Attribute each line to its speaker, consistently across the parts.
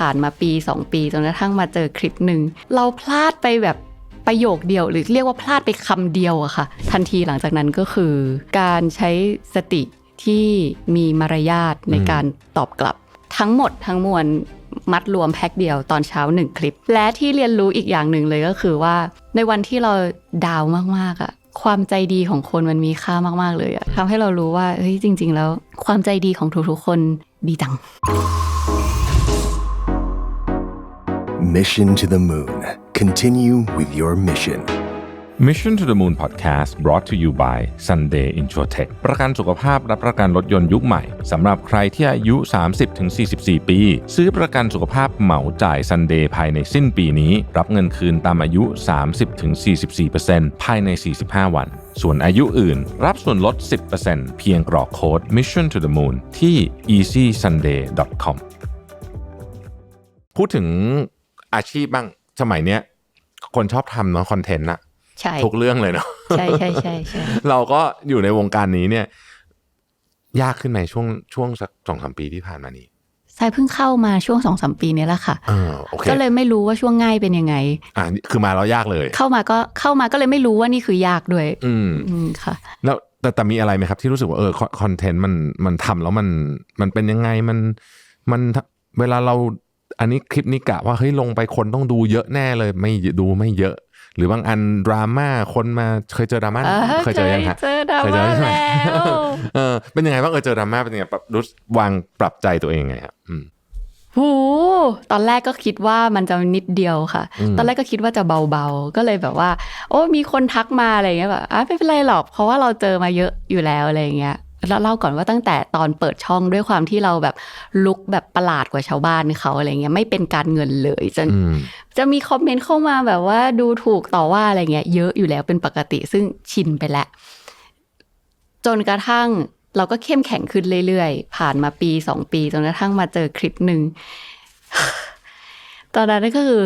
Speaker 1: ผ่านมาปี 2 ปีจนกระทั่งมาเจอคลิปหนึ่งเราพลาดไปแบบประโยคเดียวหรือเรียกว่าพลาดไปคำเดียวอะค่ะ ทันทีหลังจากนั้นก็คือ การใช้สติที่มีมารยาทในการตอบกลับ ทั้งหมดทั้งมวลมัดรวมแพ็คเดียวตอนเช้าหนึ่งคลิป และที่เรียนรู้อีกอย่างหนึ่งเลยก็คือว่า ในวันที่เราดาวมากๆอะความใจดีของคนมันมีค่ามาก ๆ เลยอะทำให้เรารู้ว่าเฮ้ยจริง ๆ แล้ว ความใจดีของทุกๆคนดีจัง
Speaker 2: Mission to the Moon. Continue with your mission.
Speaker 3: Mission to the Moon Podcast brought to you by Sunday Insurtech ประกันสุขภาพและประกันรถยนต์ยุคใหม่สำหรับใครที่อายุ 30-44 ปี ซื้อประกันสุขภาพเหมาจ่าย Sunday ภายในสิ้นปีนี้ รับเงินคืนตามอายุ 30-44%ภายใน 45 วัน ส่วนอายุอื่น รับส่วนลด 10%เพียงกรอกโค้ด Mission to the Moon ที่ easysunday.com พูดถึง อาชีพบ้างสมัยเนี้ยคนชอบทำเนาะคอนเทนต์อะ
Speaker 1: ใช่
Speaker 3: ทุกเรื่องเลยเนาะ
Speaker 1: ใช่ใช่ใช่ใช่
Speaker 3: เราก็อยู่ในวงการนี้เนี่ย ยากขึ้นไหมช่วงช่วงสักสองสามปีที่ผ่านมานี้
Speaker 1: ทรายเพิ่งเข้ามาช่วงสองสามปีนี้แหละค่ะ
Speaker 3: เออโอเค
Speaker 1: ก็เลยไม่รู้ว่าช่วงง่ายเป็นยังไง
Speaker 3: อ่าคือมาแล้วยากเลย
Speaker 1: เข้ามาก็เข้ามาก็เลยไม่รู้ว่านี่คือยากด้วย
Speaker 3: อืม
Speaker 1: อืมค่ะ
Speaker 3: แล้วแต่แต่มีอะไรไหมครับ ที่รู้สึกว่าเออคอนเทนต์มันมันทำแล้วมันมันเป็นยังไงมันมันเวลาเรา อันนี้คลิปนี้กะว่าเฮ้ยลงไปคนต้องดูเยอะแน่เลยไม่ดูไม่เยอะ หรือบางอันดราม่าคนมาเคยเจอดราม่า
Speaker 1: เออ
Speaker 3: เคยเจอยังฮะ
Speaker 1: เจอดรา
Speaker 3: เคยเจ
Speaker 1: ม่า
Speaker 3: อใช่ไหม
Speaker 1: แล้ว
Speaker 3: เออเป็นยังไงบ้างเออเจอดราม่าเป็นยังไงปรับรู้สึกวางปรับใจตัวเองไงครับอืม
Speaker 1: หูตอนแรกก็คิดว่ามันจะนิดเดียวค่ะ
Speaker 3: อืม
Speaker 1: ตอนแรกก็คิดว่าจะเบาๆ ก็เลยแบบว่า โอ้มีคนทักมาอะไรเงี้ยแบบอะไม่เป็นไรหรอกเพราะว่าเราเจอมาเยอะอยู่แล้วอะไรเงี้ยแล้ว เล่าก่อนว่าตั้งแต่ตอนเปิดช่องด้วยความที่เราแบบลุกแบบประหลาดกว่าชาวบ้านเขาอะไรเงี้ยไม่เป็นการเงินเลยจน
Speaker 3: อืม
Speaker 1: จะมีคอมเมนต์เข้ามาแบบว่าดูถูกต่อว่าอะไรเงี้ยเยอะอยู่แล้วเป็นปกติซึ่งชินไปแล้ว จนกระทั่งเราก็เข้มแข็งขึ้นเรื่อยๆ ผ่านมาปีสองปีจนกระทั่งมาเจอคลิปหนึ่งตอนนั้นก็คือ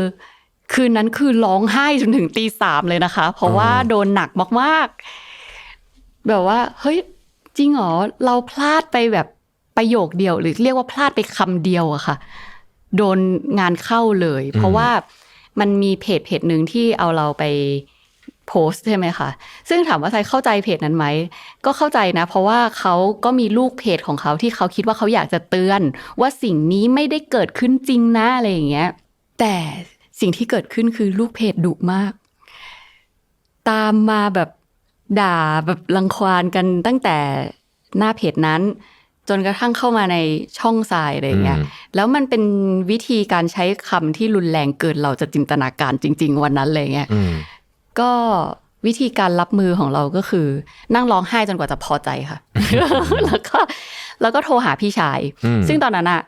Speaker 1: คืนนั้นคือร้องไห้จนถึงตีสามเลยนะคะ เพราะว่าโดนหนักมากๆ แบบว่า เฮ้ย จริงเหรอเราพลาดไปแบบประโยคเดียวหรือเรียกว่าพลาดไปคำเดียวอะค่ะ โดนงานเข้าเลย เพราะว่ามันมีเพจเพจหนึ่งที่เอาเราไปโพสต์ใช่ไหมคะ ซึ่งถามว่าใครเข้าใจเพจนั้นไหม ก็เข้าใจนะ เพราะว่าเขาก็มีลูกเพจของเขาที่เขาคิดว่าเขาอยากจะเตือน ว่าสิ่งนี้ไม่ได้เกิดขึ้นจริงนะอะไรอย่างเงี้ย แต่สิ่งที่เกิดขึ้นคือลูกเพจดุมาก ตามมาแบบ ด่าแบบรังควานกันตั้งแต่หน้าเพจนั้น จนกระทั่งเข้ามาในช่องทรายอะไรอย่างเงี้ย
Speaker 3: อืม
Speaker 1: แล้วมันเป็นวิธีการใช้คำที่รุนแรงเกินเราจะจินตนาการจริง ๆ วันนั้นเลยเงี้ย
Speaker 3: อืม
Speaker 1: ก็วิธีการรับมือของเราก็คือ นั่งร้องไห้จนกว่าจะพอใจค่ะ แล้วก็แล้วก็โทรหาพี่ชาย
Speaker 3: อืม
Speaker 1: ซึ่งตอนนั้นอะ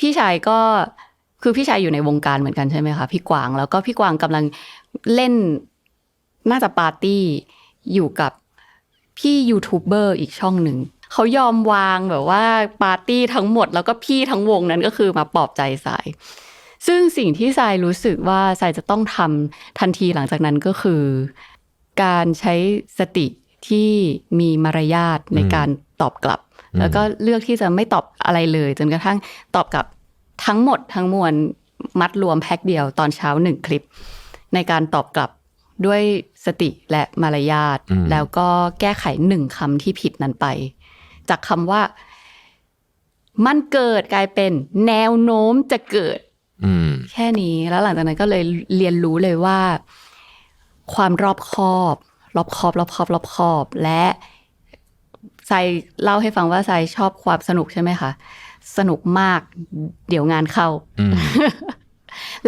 Speaker 1: พี่ชายก็คือพี่ชายอยู่ในวงการเหมือนกันใช่ไหมคะพี่กวางแล้วก็พี่กวางกำลังเล่นน่าจะปาร์ตี้ อยู่กับพี่ยูทูบเบอร์อีกช่องหนึ่งเขายอมวางแบบว่าปาร์ตี้ทั้งหมดแล้วก็พี่ทั้งวงนั้นก็คือมาปลอบใจสาย ซึ่งสิ่งที่ทรายรู้สึกว่าทรายจะต้องทำทันทีหลังจากนั้นก็คือ การใช้สติที่มีมารยาทในการตอบกลับ แล้วก็เลือกที่จะไม่ตอบอะไรเลย จนกระทั่งตอบกลับทั้งหมดทั้งมวลมัดรวมแพ็คเดียวตอนเช้าหนึ่งคลิป ในการตอบกลับ ด้วยสติและมารยาท
Speaker 3: อืม
Speaker 1: แล้วก็แก้ไขหนึ่งคำที่ผิดนั้นไป จากคำว่า มันเกิดกลายเป็น แนวโน้มจะเกิด
Speaker 3: อืม
Speaker 1: แค่นี้แล้วหลังจากนั้นก็เลยเรียนรู้เลยว่า ความรอบคอบ รอบคอบ รอบคอบ รอบคอบ และไซเล่าให้ฟังว่าไซชอบความสนุกใช่ไหมคะสนุกมาก เดี๋ยวงานเข้า
Speaker 3: อืม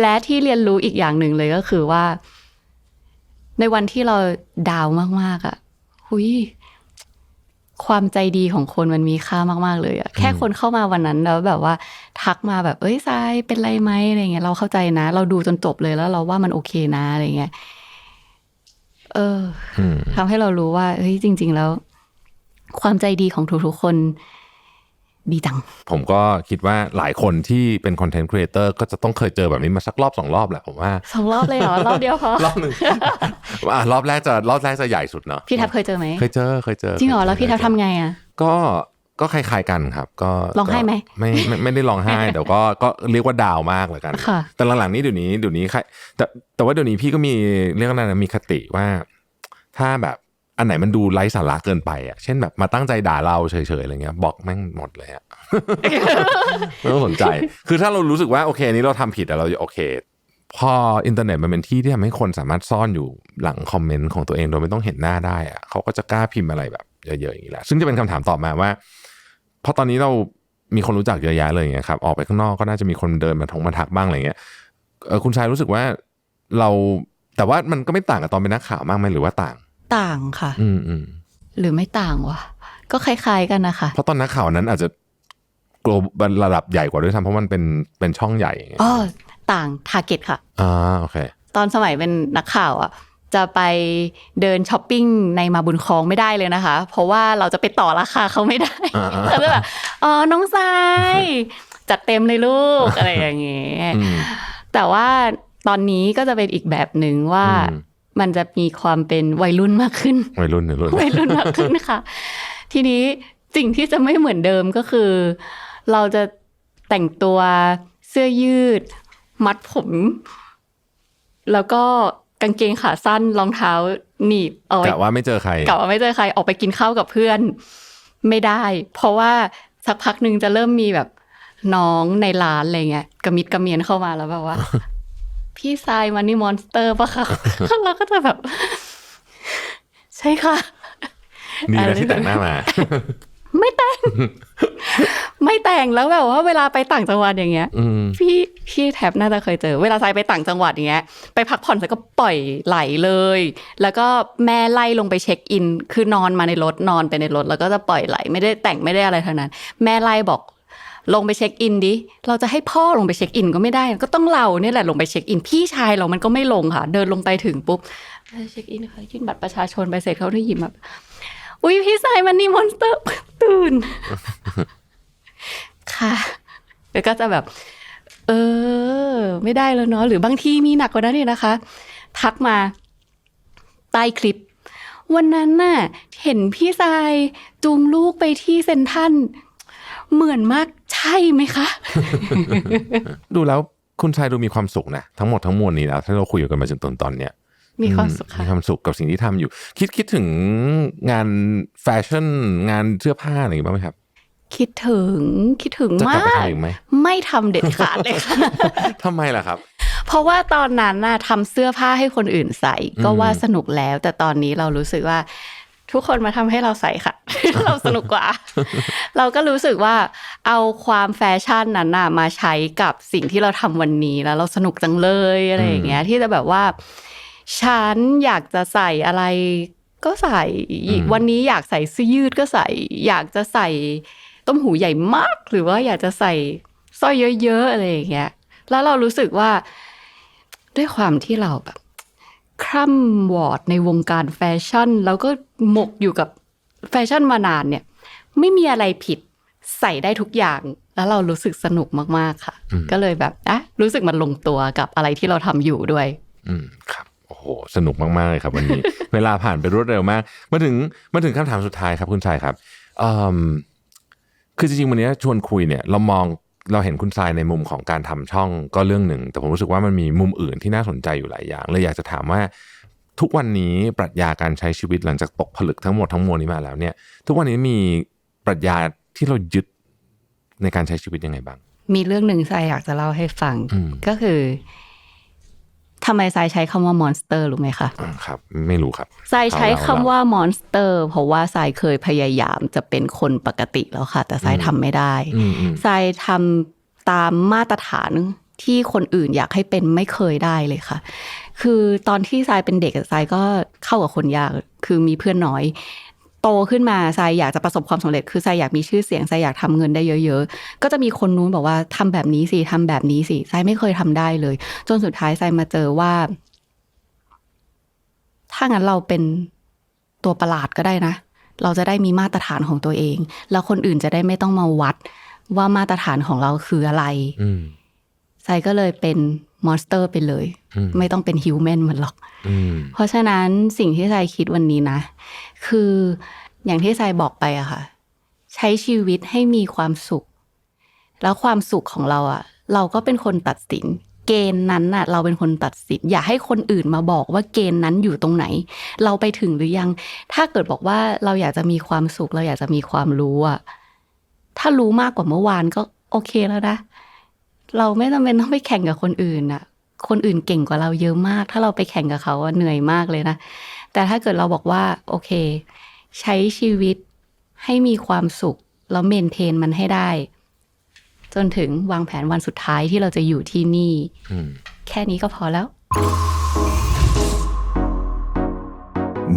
Speaker 1: และที่เรียนรู้อีกอย่างหนึ่งเลยก็คือว่า ในวันที่เราดาวน์มากๆอะ่ะหุยความใจดีของคนมันมีค่ามาก ๆ เลยอะแค่คนเข้ามาวันนั้นแล้วแบบว่า ทักมาแบบ เอ้ยทรายเป็นไรไหมอะไรเงี้ยเราเข้าใจนะ เราดูจนจบเลยแล้วเราว่ามันโอเคนะอะไรเงี้ยเออ
Speaker 3: อืม
Speaker 1: ทำให้เรารู้ว่าเฮ้ยจริง ๆ แล้ว ความใจดีของทุกๆคน ดีจัง
Speaker 3: ผมก็คิดว่าหลายคนที่เป็นคอนเทนต์ครีเอเตอร์ก็จะต้องเคยเจอแบบนี้มาสักรอบสองรอบแหละผมว่า
Speaker 1: สองรอบเลยเหรอ รอบเดียวพอ
Speaker 3: รอบหนึ่งอะรอบแรกจะรอบแรกจะใหญ่สุดเนาะ
Speaker 1: พี่ทับเคยเจอไหม
Speaker 3: เคยเจอเคยเจอ
Speaker 1: จริงเหรอแล้วพี่ทับทำไงอะ
Speaker 3: ก็ก็คล้ายๆกันครับ ก็
Speaker 1: ร้องไห้ไหม
Speaker 3: ก็ไม่ไม่ไม่ได้ร้องไห้แต่ก็ก็เรียกว่าดาวมากเลยกัน
Speaker 1: ค่ะ
Speaker 3: แต่หลังๆนี้เดี๋ยวนี้เดี๋ยวนี้ใครแต่แต่ว่าเดี๋ยวนี้พี่ก็มีเรียกว่าอะไรนะมีคติว่า ถ้าแบบ อันไหนมันดูไร้สาระเกินไปอะ เช่นแบบมาตั้งใจด่าเราเฉยๆอะไรเงี้ยบล็อกแม่งหมดเลยอะไม่ต้องสนใจ คือถ้าเรารู้สึกว่าโอเคนี้เราทำผิดแต่เราโอเค พออินเทอร์เน็ตมันเป็นที่ที่ทำให้คนสามารถซ่อนอยู่หลังคอมเมนต์ของตัวเองโดยไม่ต้องเห็นหน้าได้อะเขาก็จะกล้าพิมพ์อะไรแบบเยอะๆอย่างนี้แหละซึ่งจะเป็นคำถามต่อมาว่าเพราะตอนนี้เรามีคนรู้จักเยอะแยะเลยอย่างเงี้ยครับออกไปข้างนอกก็น่าจะมีคนเดินมาทงมาทักบ้างอะไรเงี้ยคุณชายรู้สึกว่าเราแต่ว่ามันก็ไม่ต่างกับตอนเป็นนักข่าวมากไหมหรือว่าต่าง
Speaker 1: ต่างค่ะ
Speaker 3: อืมอืม
Speaker 1: หรือไม่ต่างวะก็คล้าย ๆกันนะคะ
Speaker 3: เพราะตอนนักข่าวนั้นอาจจะโกลบระดับใหญ่กว่าด้วยซ้ำเพราะมันเป็นเป็นช่องใหญ่อย่างเงี้ย
Speaker 1: อ๋อต่างทาร์เก็ตค่ะ
Speaker 3: อ่าโอเค
Speaker 1: ตอนสมัยเป็นนักข่าวอะ จะไปเดินช้อปปิ้งในมาบุญคลองไม่ได้เลยนะคะ เพราะว่าเราจะไปต่อราคาเขาไม่ได้
Speaker 3: อ่าๆ
Speaker 1: ก็จะแบบอ๋อน้องทรายจัดเต็มเลยลูกอะไรอย่างเงี้ย
Speaker 3: อืม
Speaker 1: แต่ว่าตอนนี้ก็จะเป็นอีกแบบหนึ่งว่า
Speaker 3: อื ม
Speaker 1: มันจะมีความเป็นวัยรุ่นมากขึ้น
Speaker 3: วัยรุ่นวัยรุ่น
Speaker 1: วัยรุ่นมากขึ้นค่ะ ทีนี้สิ่งที่จะไม่เหมือนเดิมก็คือ เราจะแต่งตัวเสื้อยืด มัดผม แล้วก็กางเกงขาสั้นรองเท้าหนีบเอาไว้
Speaker 3: กะว่าไม่เจอใคร
Speaker 1: กลับมาไม่เจอใครออกไปกินข้าวกับเพื่อน ไม่ได้ เพราะว่าสักพักหนึ่งจะเริ่มมีแบบน้องในร้านอะไรเงี้ยกระมิดกระเมียนเข้ามาแล้วแบบว่า พี่ทรายมันนี่มอนสเตอร์ปะคะเราก็จะแบบ ใช่ค่ะ
Speaker 3: ดีนะที่แต่งหน้ามา
Speaker 1: ไม่แต่ง ไม่แต่งแล้วแบบว่าเวลาไปต่างจังหวัดอย่างเงี้ย
Speaker 3: อืม
Speaker 1: พี่พี่แท็บน่าจะเคยเจอ เวลาทรายไปต่างจังหวัดอย่างเงี้ย ไปพักผ่อนทรายก็ปล่อยไหลเลย แล้วก็แม่ไล่ลงไปเช็คอิน คือนอนมาในรถนอนไปในรถ แล้วก็จะปล่อยไหล ไม่ได้แต่งไม่ได้อะไรทั้งนั้น แม่ไล่บอก ลงไปเช็คอินดิ เราจะให้พ่อลงไปเช็คอินก็ไม่ได้ ก็ต้องเราเนี่ยแหละลงไปเช็คอิน พี่ชายเรามันก็ไม่ลงค่ะ เดินลงไปถึงปุ๊บเออเช็คอินค่ะยื่นบัตรประชาชนไปเสร็จเขาได้ยิบมาอุ้ยพี่ชายมันนี่มอนสเตอร์ตื่น ค่ะแล้วก็จะแบบ เออ ไม่ได้แล้วเนาะหรือบางทีมีหนักกว่านั้นอีกนะคะ ทักมาใต้คลิป วันนั้นน่ะ เห็นพี่ทรายจูงลูกไปที่เซนทันเหมือนมาก ช่ไหมคะ
Speaker 3: ดูแล้วคุณชายดูมีความสุขนะทั้งหมดทั้งมวลนี้แล้วที่เราคุยกันมาจนตอนตอนเนี้ย
Speaker 1: มีความสุข
Speaker 3: มี
Speaker 1: ค่ะ
Speaker 3: ความสุขกับสิ่งที่ทำอยู่ คิดคิดถึงงานแฟชั่น งานเสื้อผ้าอะไรอย่างงี้บ้างไหมครับ
Speaker 1: คิดถึงคิดถึง
Speaker 3: จะกลับ
Speaker 1: มา
Speaker 3: ไป
Speaker 1: ก
Speaker 3: ทำอีกไหม
Speaker 1: ไม่ทำเด็ดขาดเลยค่ะ
Speaker 3: ทำไมล่ะครับ
Speaker 1: เพราะว่าตอนนั้นน่ะทำเสื้อผ้าให้คนอื่นใส่ ก็
Speaker 3: อืม
Speaker 1: ว่าสนุกแล้ว แต่ตอนนี้เรารู้สึกว่าทุกคนมาทำให้เราใส่ค่ะ เราสนุกกว่า เราก็รู้สึกว่าเอาความแฟชั่นนั้นน่ะมาใช้กับสิ่งที่เราทำวันนี้แล้วเราสนุกจังเลยอะไรอย่างเงี้ย ที่จะแบบว่า ฉันอยากจะใส่อะไรก็ใส่
Speaker 3: อืม
Speaker 1: วันนี้อยากใส่เสื้อยืดก็ใส่ อยากจะใส่ต้มหูใหญ่มาก หรือว่าอยากจะใส่สร้อยเยอะๆอะไรอย่างเงี้ย แล้วเรารู้สึกว่าด้วยความที่เราแบบคร่ำวอร์ดในวงการแฟชั่น แล้วก็หมกอยู่กับ แฟชั่นมานานเนี่ยไม่มีอะไรผิดใส่ได้ทุกอย่าง แล้วเรารู้สึกสนุกมากๆค่ะ
Speaker 3: อืม
Speaker 1: ก็เลยแบบอะรู้สึกมันลงตัวกับอะไรที่เราทำอยู่ด้วย
Speaker 3: อืมครับโอ้โหสนุกมากๆเลยครับ วันนี้ เวลาผ่านไปรวดเร็วมาก มาถึงมาถึงคำถามสุดท้ายครับ คุณชายครับอืมคือจริงๆวันนี้ชวนคุยเนี่ย เรามองเราเห็นคุณชายในมุมของการทำช่องก็เรื่องหนึ่ง แต่ผมรู้สึกว่ามันมีมุมอื่นที่น่าสนใจอยู่หลายอย่างเลยอยากจะถามว่า ทุกวันนี้ปรัชญาการใช้ชีวิตหลังจากตกผลึกทั้งหมดทั้งมวลนี้มาแล้วเนี่ย ทุกวันนี้มีปรัชญาที่เรายึดในการใช้ชีวิตยังไงบ้าง
Speaker 1: มีเรื่องหนึ่งทรายอยากจะเล่าให้ฟัง
Speaker 3: อืม
Speaker 1: ก็คือทำไมทรายใช้คำว่ามอนสเตอร์รู้ไหมคะ
Speaker 3: อ่าครับ ไม่รู้ครับ
Speaker 1: ทรายใช้
Speaker 3: เอา
Speaker 1: คำ
Speaker 3: เรา
Speaker 1: ว่ามอนสเตอร์ เพราะว่าทรายเคยพยายามจะเป็นคนปกติแล้วค่ะ แต่ทรายทำไม่ได้
Speaker 3: อืมอืม
Speaker 1: ทรายทำตามมาตรฐานที่คนอื่นอยากให้เป็นไม่เคยได้เลยค่ะ คือตอนที่ทรายเป็นเด็กทรายก็เข้ากับคนยากคือมีเพื่อนน้อย โตขึ้นมาทรายอยากจะประสบความสำเร็จคือทรายอยากมีชื่อเสียงทรายอยากทำเงินได้เยอะ ๆ ก็จะมีคนนู้นบอกว่าทำแบบนี้สิทำแบบนี้สิทรายไม่เคยทำได้เลย จนสุดท้ายทรายมาเจอว่า ถ้างั้นเราเป็นตัวประหลาดก็ได้นะ เราจะได้มีมาตรฐานของตัวเอง แล้วคนอื่นจะได้ไม่ต้องมาวัดว่ามาตรฐานของเราคืออะไร
Speaker 3: อื
Speaker 1: ไซก็เลยเป็นมอนสเตอร์ไปเลย
Speaker 3: อืม
Speaker 1: ไม่ต้องเป็นฮิวแมนมันหรอก
Speaker 3: อืม
Speaker 1: เพราะฉะนั้นสิ่งที่ไซคิดวันนี้นะ คืออย่างที่ไซบอกไปอะค่ะ ใช้ชีวิตให้มีความสุข แล้วความสุขของเราอะเราก็เป็นคนตัดสิน เกณฑ์นั้นน่ะ เราเป็นคนตัดสิน อย่าให้คนอื่นมาบอกว่าเกณฑ์นั้นอยู่ตรงไหน เราไปถึงหรือยัง ถ้าเกิดบอกว่าเราอยากจะมีความสุข เราอยากจะมีความรู้อะถ้ารู้มากกว่าเมื่อวานก็โอเคแล้วนะ เราไม่จำเป็นต้องไปแข่งกับคนอื่นน่ะคนอื่นเก่งกว่าเราเยอะมาก ถ้าเราไปแข่งกับเขาเหนื่อยมากเลยนะ แต่ถ้าเกิดเราบอกว่า โอเค ใช้ชีวิตให้มีความสุข แล้วเมนเทนมันให้ได้ จนถึงวางแผนวันสุดท้ายที่เราจะอยู่ที่นี่แค่นี้ก็พอแล้ว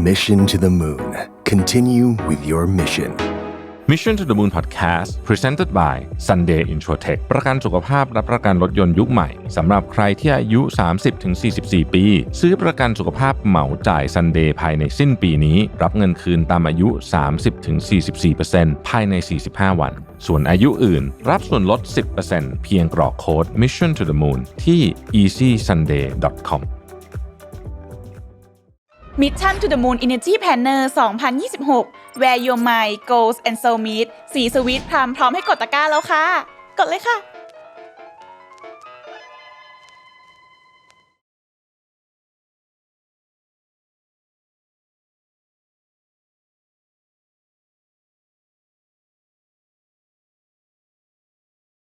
Speaker 2: Mission to the Moon. Continue with your mission.
Speaker 3: Mission to the Moon Podcast Presented by Sunday Insurtech ประกันสุขภาพและประกันรถยนต์ยุคใหม่สำหรับใครที่อายุ 30-44 ปี ซื้อประกันสุขภาพเหมาจ่าย Sunday ภายในสิ้นปีนี้ รับเงินคืนตามอายุ 30-44%ภายใน 45 วัน ส่วนอายุอื่น รับส่วนลด 10%เพียงกรอกโค้ด Mission to the Moon ที่ easysunday.com
Speaker 4: Mission to the Moon Energy Planner 2026 Where your mind goes and so meet สีสวิตพร้อมพร้อมให้กดตะกร้าแล้วค่ะ กดเลยค่ะ